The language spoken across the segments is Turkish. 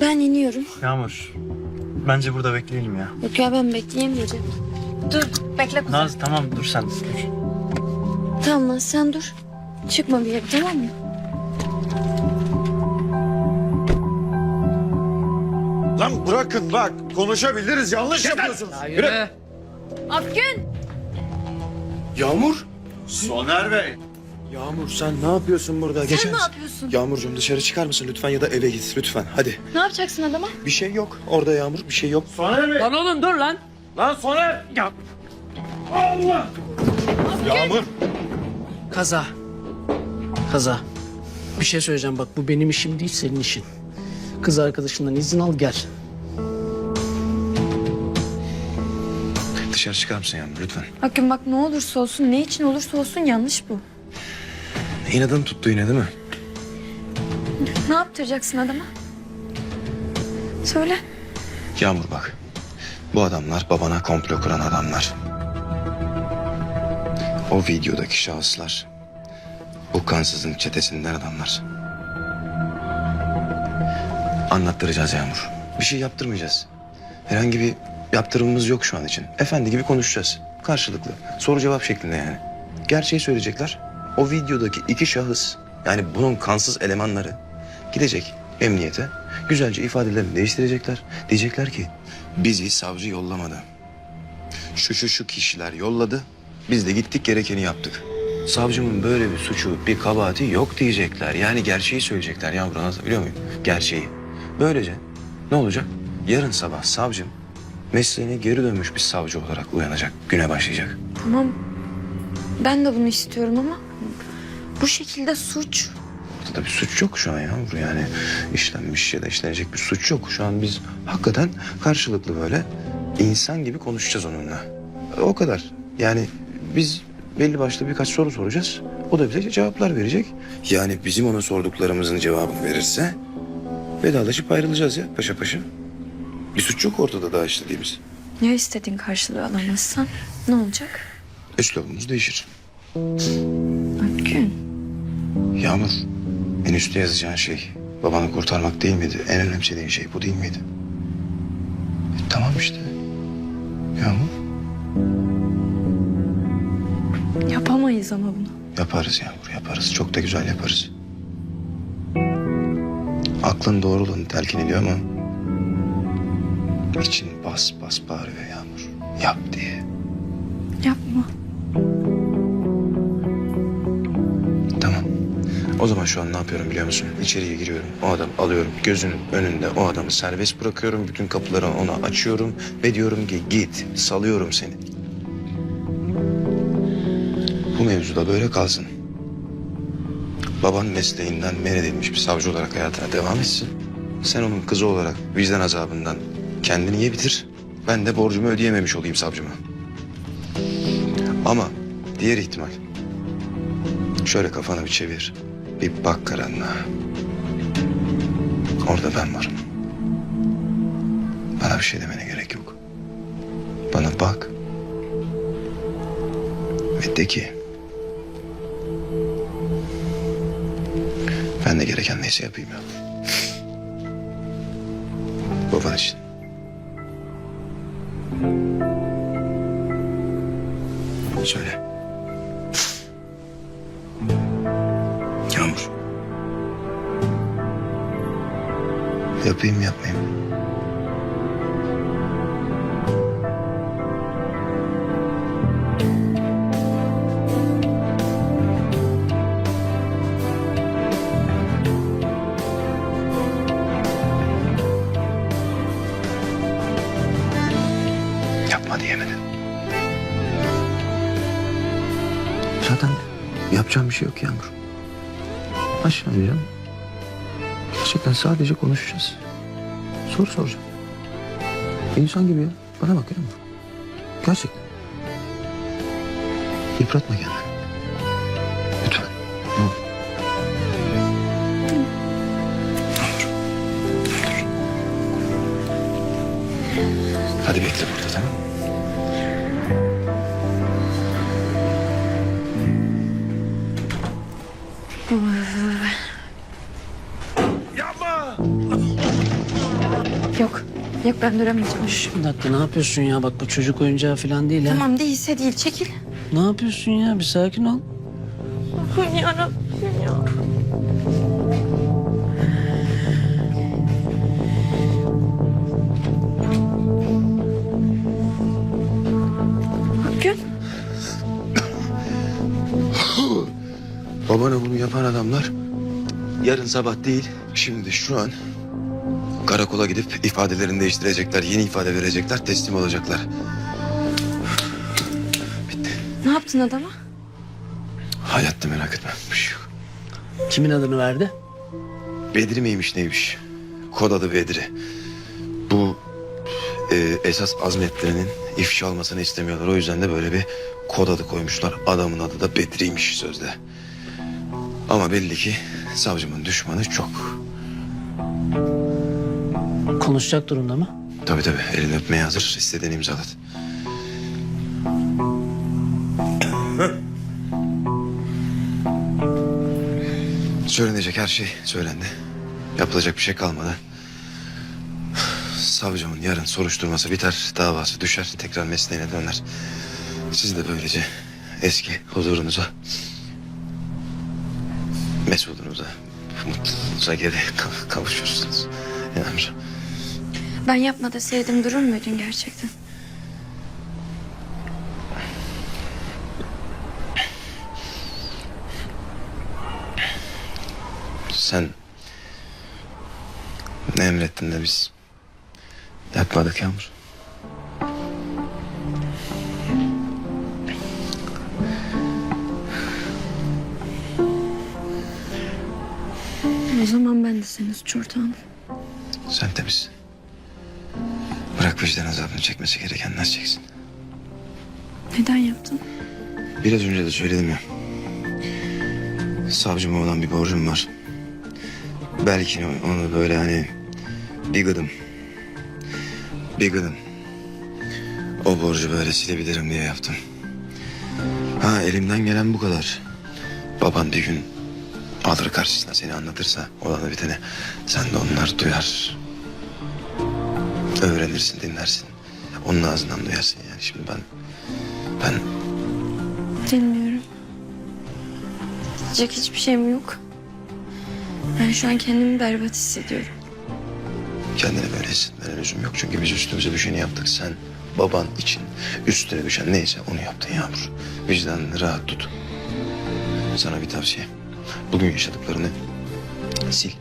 Ben iniyorum. Yağmur. Bence burada bekleyelim ya. Yok ya ben bekleyemeyeceğim. Dur bekle Kuzey. Naz tamam dur sen. Dur. Tamam lan sen dur. Çıkma bir yere tamam mı? Lan bırakın bak konuşabiliriz yanlış yapıyorsunuz. Yürü. Akgün. Yağmur. Soner Bey. Yağmur sen ne yapıyorsun burada? Sen Geçer ne misin? yapıyorsun? Yağmurcuğum dışarı çıkar mısın lütfen ya da eve git lütfen hadi. Ne yapacaksın adama? Bir şey yok orada Yağmur bir şey yok. Soner Bey. Lan oğlum dur lan. Lan Soner. Ya. Yağmur. Kaza. Kaza. Bir şey söyleyeceğim bak bu benim işim değil senin işin. Kız arkadaşından izin al gel. Dışarı çıkar mısın Yağmur lütfen? Akgün bak ne olursa olsun ne için olursa olsun yanlış bu. İnadın tuttu yine değil mi? Ne yaptıracaksın adama? Söyle. Yağmur bak. Bu adamlar babana komplo kuran adamlar. O videodaki şahıslar. Bu kansızın çetesinden adamlar. Anlattıracağız Yağmur. Bir şey yaptırmayacağız. Herhangi bir yaptırımımız yok şu an için. Efendi gibi konuşacağız. Karşılıklı. Soru cevap şeklinde yani. Gerçeği söyleyecekler. O videodaki iki şahıs yani bunun kansız elemanları gidecek emniyete. Güzelce ifadelerini değiştirecekler. Diyecekler ki bizi savcı yollamadı. Şu şu şu kişiler yolladı. Biz de gittik gerekeni yaptık. Savcımın böyle bir suçu, bir kabahati yok diyecekler. Yani gerçeği söyleyecekler yavrum anlatabiliyor muyum? Gerçeği. Böylece ne olacak? Yarın sabah savcım mesleğine geri dönmüş bir savcı olarak uyanacak. Güne başlayacak. Tamam. Ben de bunu istiyorum ama bu şekilde suç. Ortada bir suç yok şu an yavrum. Yani işlenmiş ya da işlenecek bir suç yok. Şu an biz hakikaten karşılıklı böyle insan gibi konuşacağız onunla. O kadar. Yani biz belli başlı birkaç soru soracağız. O da bize cevaplar verecek. Yani bizim ona sorduklarımızın cevabını verirse vedalaşıp ayrılacağız ya paşa paşa. Bir suç yok ortada daha işlediğimiz. Ya istediğin karşılığı alamazsan ne olacak? Üslubumuz değişir. Yağmur, en üstte yazacağın şey babanı kurtarmak değil miydi? En önemsediğin şey bu değil miydi? E, tamam işte. Yağmur, Yapamayız ama bunu. yaparız Yağmur, yaparız. Çok da güzel yaparız. Aklın doğruluğunu telkin ediyor ama... ...için bas bas bağırıyor Yağmur. Yap diye. Yapma. O zaman şu an ne yapıyorum biliyor musun? İçeriye giriyorum. O adam alıyorum. Gözünün önünde o adamı serbest bırakıyorum. Bütün kapıları ona açıyorum. Ve diyorum ki git. Salıyorum seni. Bu mevzuda böyle kalsın. Baban mesleğinden men edilmiş bir savcı olarak hayatına devam etsin. Sen onun kızı olarak vicdan azabından kendini ye bitir. Ben de borcumu ödeyememiş olayım savcıma. Ama diğer ihtimal Şöyle kafanı bir çevir. Bir bak karanlığa. Orada ben varım. Bana bir şey demene gerek yok. Bana bak. Ve de ki... Ben de gereken neyse yapayım ya. Baban için. Söyle. Yapayım yapmayayım? Yapma diyemedin. Zaten yapacağım bir şey yok Yağmur. Aşağı ineceğim. Gerçekten sadece konuşacağız. Soru soracağım. İnsan gibi ya. Bana bak ya. Gerçekten. Yıpratma kendini. Yok ben duramayacağım. Şş, bir dakika ne yapıyorsun ya? Bak bu çocuk oyuncağı falan değil ha. Tamam değilse değil çekil. Ne yapıyorsun ya? Bir sakin ol. Yarabbim ya. Akgün. Babana bunu yapan adamlar yarın sabah değil, şimdi şu an karakola gidip ifadelerini değiştirecekler, yeni ifade verecekler, teslim olacaklar. Bitti. Ne yaptın adama? Hayatta merak etme. Bir şey yok. Kimin adını verdi? Bedri miymiş neymiş? Kod adı Bedri. Bu e, esas azmetlerinin ifşa olmasını istemiyorlar. O yüzden de böyle bir kod adı koymuşlar. Adamın adı da Bedri'ymiş sözde. Ama belli ki savcımın düşmanı çok. Konuşacak durumda mı? Tabii tabii elini öpmeye hazır. İstediğini imzalat. Söylenecek her şey söylendi. Yapılacak bir şey kalmadı. Savcımın yarın soruşturması biter, davası düşer, tekrar mesleğine döner. Siz de böylece eski huzurunuza, mesudunuza, mutluluğunuza geri kav- kavuşursunuz. Yağmur. Ben yapma deseydim durur muydun gerçekten? Sen ne emrettin de biz yapmadık Yağmur. O zaman ben de senin suç ortağınım. Sen temiz. Bırak vicdan azabını çekmesi gerekenler çeksin. Neden yaptın? Biraz önce de söyledim ya. Savcıma olan bir borcum var. Belki onu böyle hani. Bir gıdım. O borcu böyle silebilirim diye yaptım. Ha elimden gelen bu kadar. Baban bir gün alır karşısına seni anlatırsa olanı biteni sen de onlar duyar. Öğrenirsin dinlersin. Onun ağzından duyarsın yani şimdi ben ben Bilmiyorum. Diyecek hiçbir şeyim yok. Ben şu an kendimi berbat hissediyorum. Kendini böyle hissetmene lüzum yok. Çünkü biz üstümüze düşeni yaptık. Sen baban için üstüne düşen neyse onu yaptın Yağmur. Vicdanını rahat tut. Sana bir tavsiye. Bugün yaşadıklarını sil.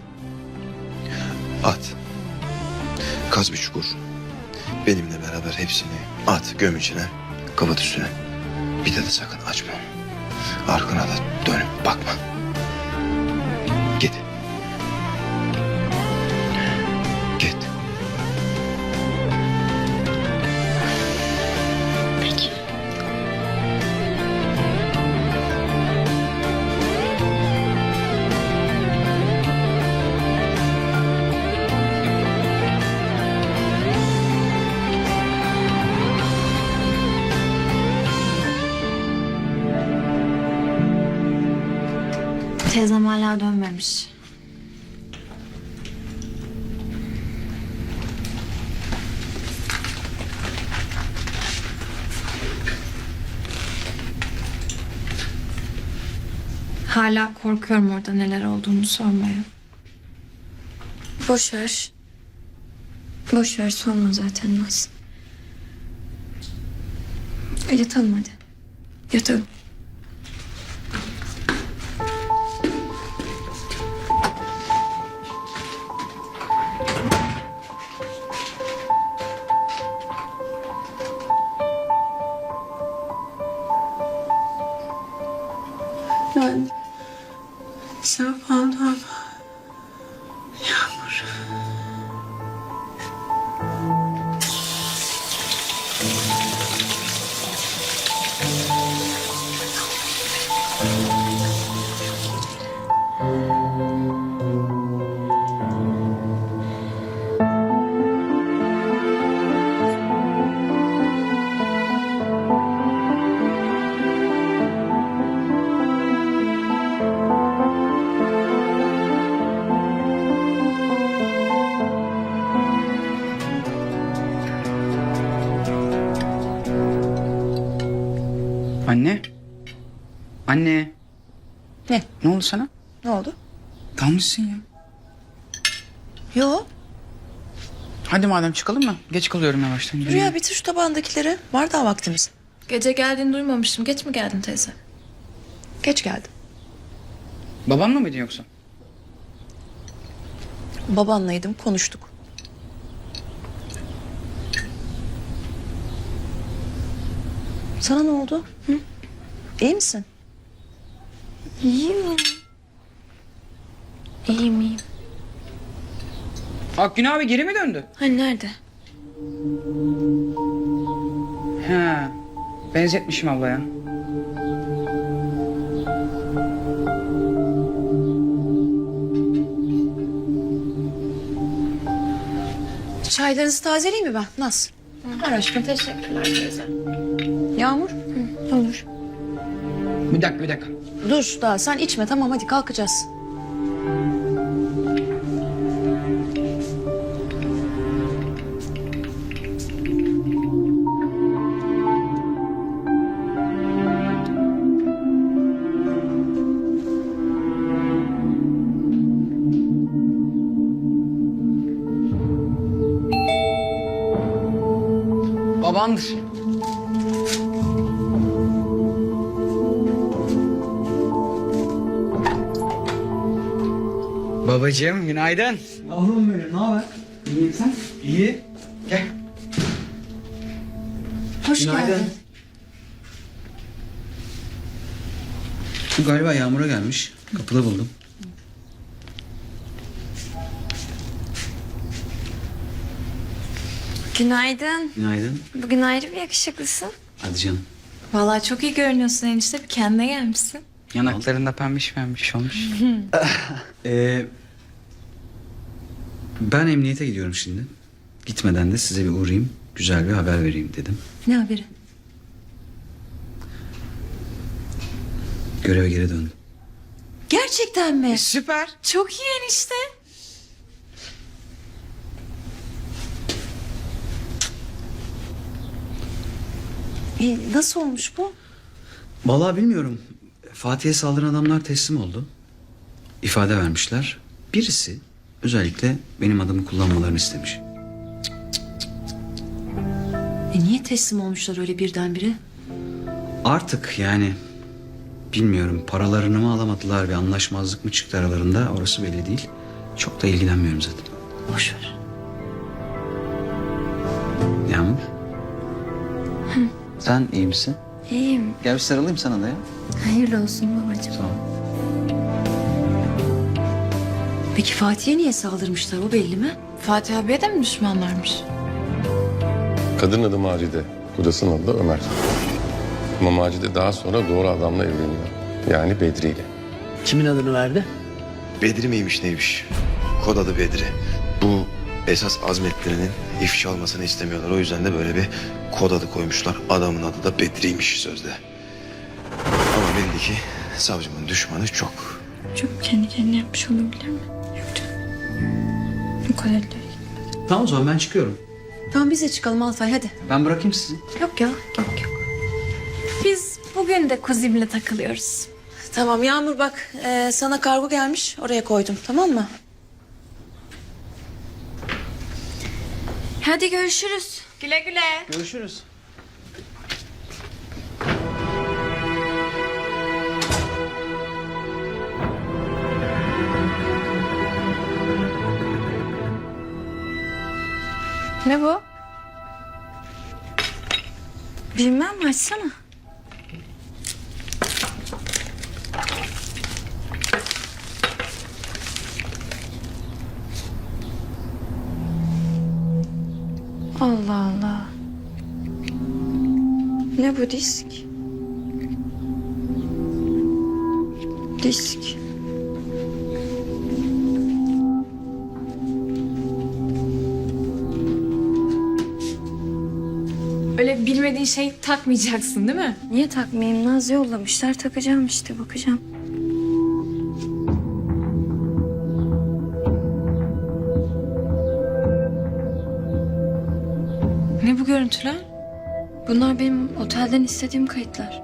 At. Kaz bir çukur. Benimle beraber hepsini at göm içine. Kapat üstüne. Bir de, de sakın açma. Arkana da dönüp bakma. Teyzem hala dönmemiş. Hala korkuyorum orada neler olduğunu sormaya. Boş ver. Boş ver sorma zaten Naz. Yatalım hadi. Yatalım. Sen Dalmışsın ya. Yo. Hadi madem çıkalım mı? Geç kalıyorum yavaştan. Dur ya bitir şu tabağındakileri. Var daha vaktimiz. Gece geldiğini duymamıştım. Geç mi geldin teyze? Geç geldim. Babamla mıydın yoksa? Babanlaydım konuştuk. Sana ne oldu? Hı? İyi misin? İyiyim. İyiyim iyiyim. Akgün abi geri mi döndü? Hani nerede? He. Benzetmişim ablaya. Çaylarınızı tazeleyeyim mi ben? Naz. Var aşkım. Teşekkürler teyze. Yağmur. Olur. Bir dakika bir dakika. Dur daha sen içme tamam hadi kalkacağız. Babacığım günaydın. Oğlum benim ne haber? İyiyim sen? İyi. Gel. Hoş geldin. Bu galiba Yağmur'a gelmiş. Kapıda buldum. Günaydın. Günaydın. Bugün ayrı bir yakışıklısın. Hadi canım. Vallahi çok iyi görünüyorsun enişte. Bir kendine gelmişsin. Yanaklarında pembiş pembiş olmuş. Ee, ben emniyete gidiyorum şimdi. Gitmeden de size bir uğrayayım. Güzel bir haber vereyim dedim. Ne haberi? Göreve geri döndüm. Gerçekten mi? Süper. Çok iyi enişte. E, nasıl olmuş bu? Vallahi bilmiyorum. Fatih'e saldıran adamlar teslim oldu. İfade vermişler. Birisi özellikle benim adımı kullanmalarını istemiş. E, niye teslim olmuşlar öyle birdenbire? Artık yani bilmiyorum paralarını mı alamadılar bir anlaşmazlık mı çıktı aralarında orası belli değil. Çok da ilgilenmiyorum zaten. Boş ver. Yağmur. Sen iyi misin? İyiyim. Gel bir sarılayım sana da ya. Hayırlı olsun babacığım. Tamam. Peki Fatih'e niye saldırmışlar o belli mi? Fatih abiye de mi düşmanlarmış? Kadın adı Macide, kocasının adı da Ömer. Ama Macide daha sonra doğru adamla evleniyor. Yani Bedri ile. Kimin adını verdi? Bedri miymiş neymiş? Kod adı Bedri. Bu esas azmetlerinin ifşa olmasını istemiyorlar. O yüzden de böyle bir kod adı koymuşlar. Adamın adı da Bedri'ymiş sözde. Ama belli ki savcımın düşmanı çok. Çok kendi kendine yapmış olabilir mi? O kadar. Tamam o zaman ben çıkıyorum. Tamam biz de çıkalım Alfay hadi. Ben bırakayım sizi. Yok ya. Yok yok. Biz bugün de kuzimle takılıyoruz. Tamam Yağmur bak e, sana kargo gelmiş oraya koydum tamam mı? Hadi görüşürüz. Güle güle. Görüşürüz. Ne bu? Bilmem açsana. Allah Allah. Ne bu disk? Disk. Öyle bilmediğin şey takmayacaksın değil mi? Niye takmayayım? Naz yollamışlar takacağım işte bakacağım. Ne bu görüntüler? Bunlar benim otelden istediğim kayıtlar.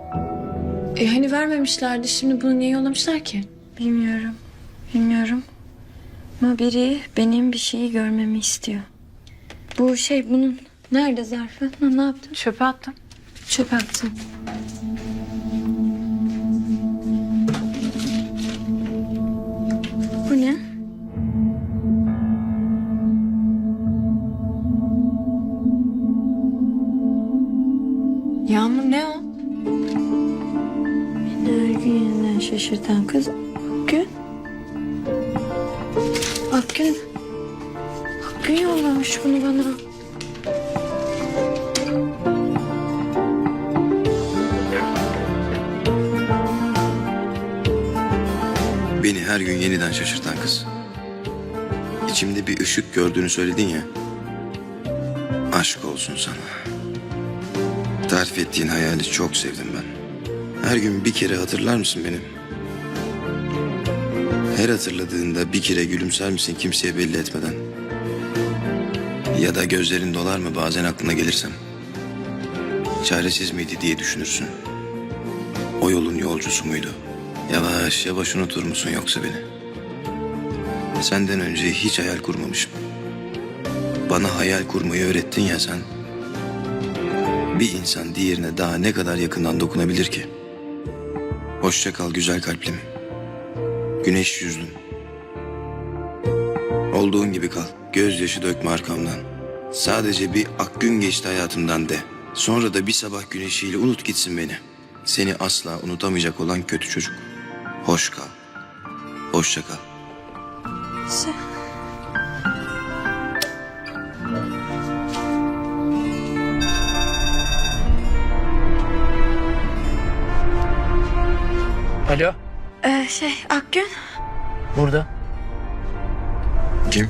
E hani vermemişlerdi şimdi bunu niye yollamışlar ki? Bilmiyorum. Bilmiyorum. Ama biri benim bir şeyi görmemi istiyor. Bu şey bunun nerede zarfı? Ha, ne yaptın? Çöpe attım. Çöpe attım. Bu ne? Yağmur ne o? Beni her gün yeniden şaşırtan kız Akgün. Akgün. Akgün yollamış bunu bana. Beni her gün yeniden şaşırtan kız. İçimde bir ışık gördüğünü söyledin ya. Aşk olsun sana. Tarif ettiğin hayali çok sevdim ben. Her gün bir kere hatırlar mısın beni? Her hatırladığında bir kere gülümser misin kimseye belli etmeden? Ya da gözlerin dolar mı bazen aklına gelirsem? Çaresiz miydi diye düşünürsün. O yolun yolcusu muydu? Yavaş yavaş unutur musun yoksa beni? Senden önce hiç hayal kurmamışım. Bana hayal kurmayı öğrettin ya sen. Bir insan diğerine daha ne kadar yakından dokunabilir ki? Hoşça kal güzel kalplim. Güneş yüzlüm. Olduğun gibi kal. Gözyaşı dökme arkamdan. Sadece bir ak gün geçti hayatımdan de. Sonra da bir sabah güneşiyle unut gitsin beni. Seni asla unutamayacak olan kötü çocuk. Hoş kal. Hoşça kal. Alo. Ee, şey Akgün. Burada. Kim?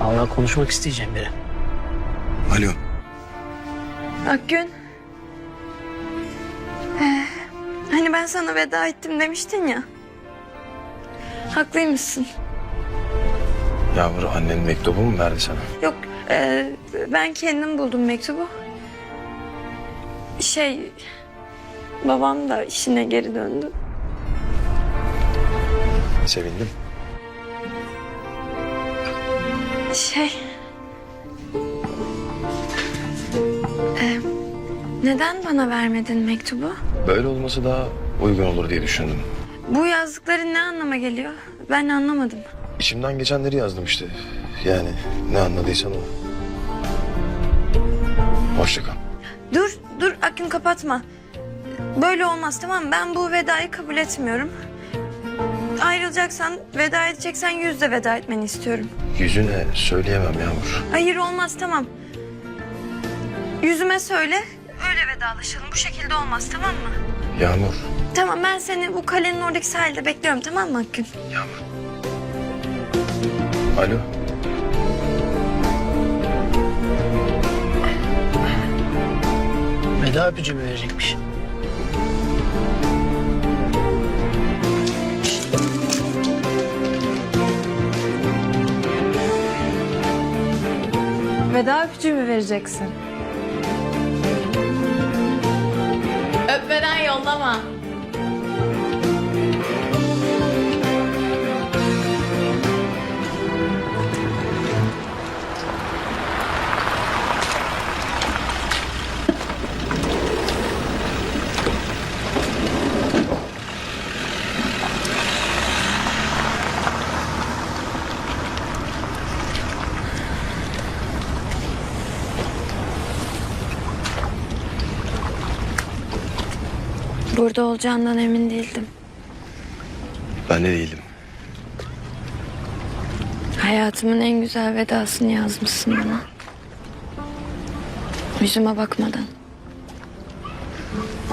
Allah konuşmak isteyeceğim biri. Alo. Akgün. Ben sana veda ettim demiştin ya. Haklıymışsın. Yavru annen mektubu mu verdi sana? Yok e, ben kendim buldum mektubu. Şey babam da işine geri döndü. Sevindim. Şey e, neden bana vermedin mektubu? Böyle olması daha uygun olur diye düşündüm. Bu yazdıkların ne anlama geliyor? Ben anlamadım. İçimden geçenleri yazdım işte. Yani ne anladıysan o. Hoşça kal. Dur, dur Akgün kapatma. Böyle olmaz tamam mı? Ben bu vedayı kabul etmiyorum. Ayrılacaksan, veda edeceksen yüzle veda etmeni istiyorum. Yüzüne söyleyemem Yağmur. Hayır olmaz tamam. Yüzüme söyle, öyle vedalaşalım. Bu şekilde olmaz tamam mı? Yağmur. Tamam ben seni bu kalenin oradaki sahilde bekliyorum tamam mı Akgün? Yağmur. Alo. Veda öpücüğümü verecekmiş. Veda öpücüğümü vereceksin. Burada olacağından emin değildim. Ben de değilim. Hayatımın en güzel vedasını yazmışsın bana. Yüzüme bakmadan.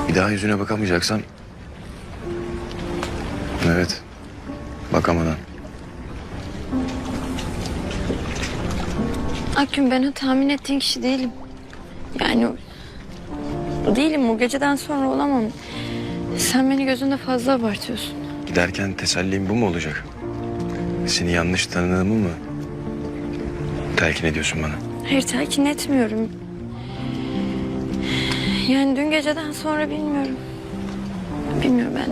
Bir daha yüzüne bakamayacaksan... Evet. Bakamadan. Akgün ben o tahmin ettiğin kişi değilim. Yani değilim o geceden sonra olamam. Sen beni gözünde fazla abartıyorsun. Giderken tesellim bu mu olacak? Seni yanlış tanıdığımı mı telkin ediyorsun bana? Hayır telkin etmiyorum. Yani dün geceden sonra bilmiyorum. Bilmiyorum ben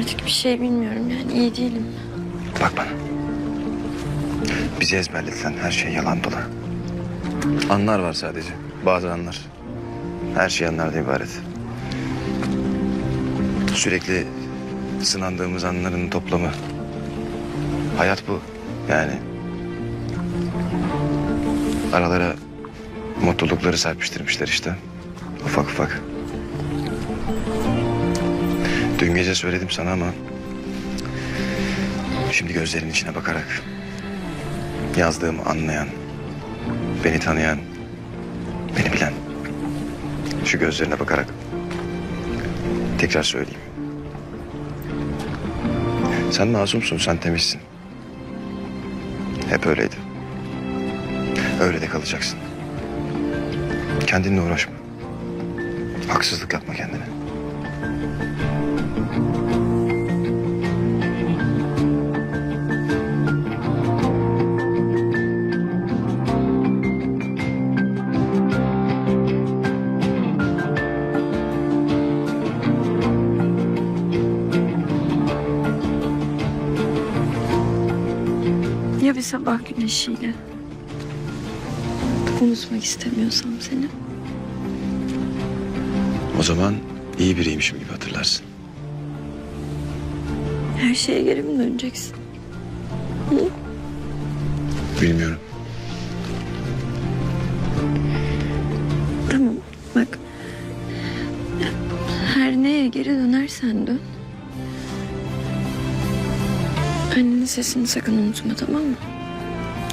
artık bir şey bilmiyorum yani iyi değilim. Bak bana. Bizi ezberletilen her şey yalan dolan. Anlar var sadece. Bazı anlar. Her şey anlardan ibaret. Sürekli sınandığımız anların toplamı. Hayat bu. Yani. Aralara mutlulukları serpiştirmişler işte. Ufak ufak. Dün gece söyledim sana ama Şimdi gözlerinin içine bakarak yazdığımı anlayan, beni tanıyan, beni bilen şu gözlerine bakarak tekrar söyleyeyim. Sen masumsun, sen temizsin. Hep öyleydi. Öyle de kalacaksın. Kendinle uğraşma. Haksızlık yapma kendine. Ya bir sabah güneşiyle unutmak istemiyorsam seni. O zaman iyi biriymişim gibi hatırlarsın. Her şeye geri mi döneceksin? Bilmiyorum. Tamam bak. Her neye geri dönersen dön. Sesini sakın unutma tamam mı?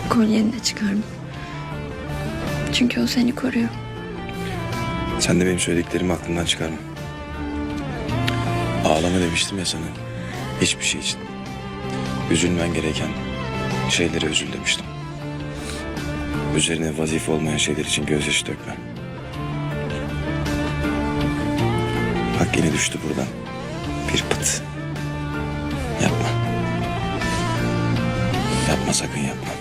Kolyeni de çıkarma. Çünkü o seni koruyor. Sen de benim söylediklerimi aklından çıkarma. Ağlama demiştim ya sana. Hiçbir şey için. Üzülmen gereken şeylere üzül demiştim. Üzerine vazife olmayan şeyler için gözyaşı dökme. Bak yine düştü buradan. Bir pıt. Yapma sakın yapma.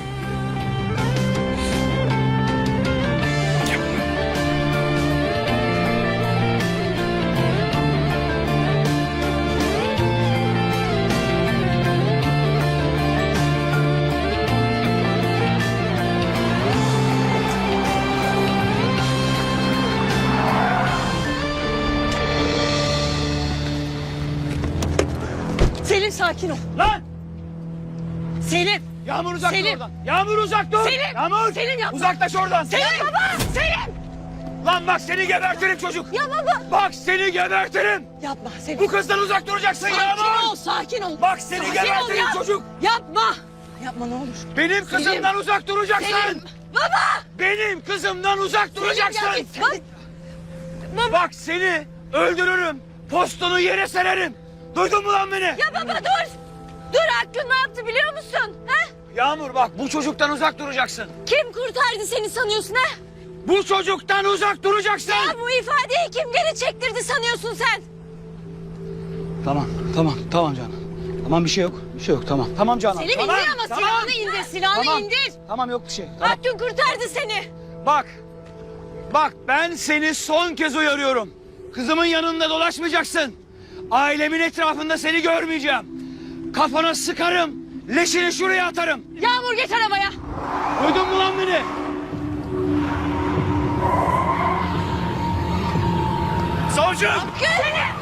Selim sakin ol. Lan! Selim. Yağmur uzak dur Selim. oradan. Yağmur uzak dur. Selim. Yağmur. Selim yapma. Uzaklaş oradan. Selim baba. Selim. Lan bak seni gebertirim çocuk. Ya baba. Bak seni gebertirim. Yapma Selim. Bu kızdan uzak duracaksın sakin Yağmur. ol sakin ol. Bak seni Sakin gebertirim ol ya. çocuk. Yapma. Yapma ne olur. Benim kızımdan uzak duracaksın. Selim. Baba. Benim kızımdan uzak duracaksın. ya git. Bak. Bak seni öldürürüm. Postunu yere sererim. Duydun mu lan beni? Ya baba dur. Dur Hakkı ne yaptı biliyor musun? Ha? Yağmur bak bu çocuktan uzak duracaksın. Kim kurtardı seni sanıyorsun ha? Bu çocuktan uzak duracaksın. Ya bu ifadeyi kim geri çektirdi sanıyorsun sen? Tamam, tamam, tamam Canan. Tamam bir şey yok, bir şey yok tamam. Tamam Canan. Selim Tamam, indir ama tamam. silahını indir, silahını Tamam. indir. Tamam yok bir şey. Tamam. Hakkın kurtardı seni. Bak. Bak ben seni son kez uyarıyorum. Kızımın yanında dolaşmayacaksın. Ailemin etrafında seni görmeyeceğim. Kafana sıkarım. Leşini şuraya atarım. Yağmur geç arabaya. Duydun mu lan beni? Savcım! Gel.